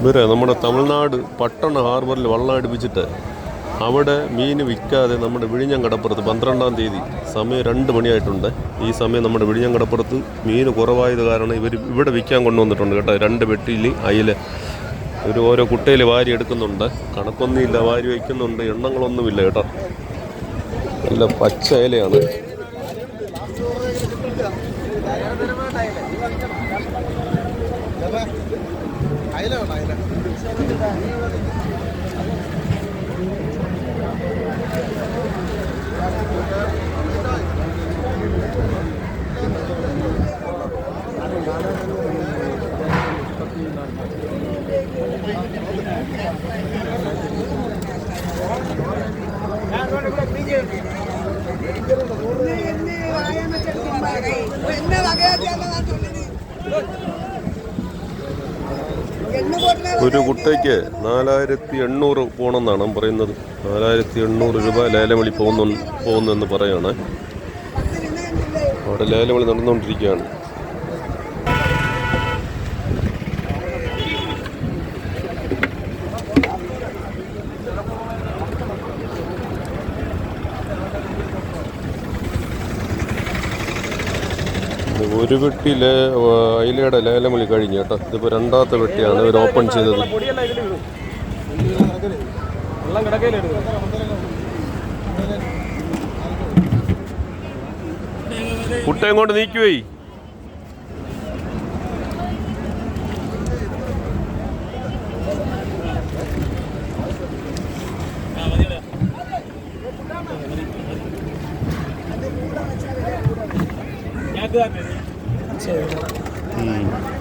ഇവരെ നമ്മുടെ തമിഴ്നാട് പട്ടണ ഹാർബറിൽ വള്ളം അടുപ്പിച്ചിട്ട് അവിടെ മീൻ വിൽക്കാതെ നമ്മുടെ വിഴിഞ്ഞം കടപ്പുറത്ത് പന്ത്രണ്ടാം തീയതി സമയം രണ്ട് മണിയായിട്ടുണ്ട്. ഈ സമയം നമ്മുടെ വിഴിഞ്ഞം കടപ്പുറത്ത് മീൻ കുറവായത് കാരണം ഇവർ ഇവിടെ വിൽക്കാൻ കൊണ്ടുവന്നിട്ടുണ്ട് കേട്ടോ. രണ്ട് വെട്ടിയിൽ അയില ഒരു ഓരോ കുട്ടയിൽ വാരി എടുക്കുന്നുണ്ട്. കണക്കൊന്നുമില്ല വാരി വയ്ക്കുന്നുണ്ട് എണ്ണങ്ങളൊന്നുമില്ല കേട്ടോ. നല്ല പച്ച ഇലയാണ് என்ன வகையாச்சால நான் சொல்லுது என்ன போட்டுனா ഒരു കുട്ടയ്ക്ക് നാലായിരത്തി എണ്ണൂറ് പോകണമെന്നാണ് പറയുന്നത്. നാലായിരത്തി എണ്ണൂറ് രൂപ ലേലവിളി പോകുന്നു പോകുന്നെന്ന് പറയാണ്. അവിടെ ലേലവിളി നടന്നുകൊണ്ടിരിക്കുകയാണ്. ഒരു വെട്ടി അയിലയുടെ ലേലവിളി കഴിഞ്ഞു കേട്ടോ. ഇതിപ്പോൾ രണ്ടാമത്തെ വെട്ടിയാണ് ഇവർ ഓപ്പൺ ചെയ്തത്. കുട്ടയും കൊണ്ട് നീക്കുവേ? goodness. Mm.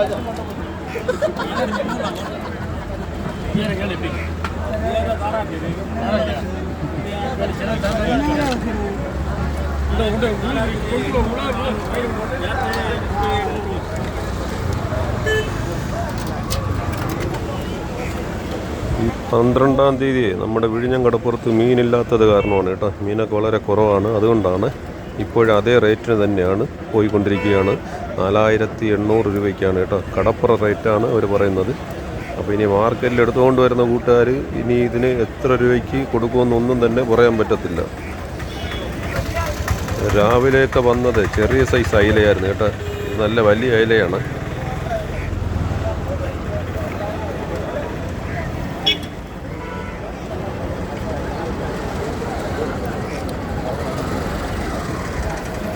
ഈ പന്ത്രണ്ടാം തീയതി നമ്മുടെ വിഴിഞ്ഞം കടപ്പുറത്ത് മീനില്ലാത്തത് കാരണമാണ് കേട്ടോ. മീനൊക്കെ വളരെ കുറവാണ്. അതുകൊണ്ടാണ് ഇപ്പോഴതേ റേറ്റിന് തന്നെയാണ് പോയിക്കൊണ്ടിരിക്കുകയാണ്. നാലായിരത്തി എണ്ണൂറ് രൂപയ്ക്കാണ് കേട്ടോ. കടപ്പുറ റേറ്റാണ് അവർ പറയുന്നത്. അപ്പോൾ ഇനി മാർക്കറ്റിൽ എടുത്തുകൊണ്ട് വരുന്ന കൂട്ടുകാർ ഇനി ഇതിന് എത്ര രൂപയ്ക്ക് കൊടുക്കുമെന്നൊന്നും തന്നെ പറയാൻ പറ്റത്തില്ല. രാവിലെയൊക്കെ വന്നത് ചെറിയ സൈസ് അയിലയായിരുന്നു കേട്ടോ. നല്ല വലിയ അയിലയാണ്.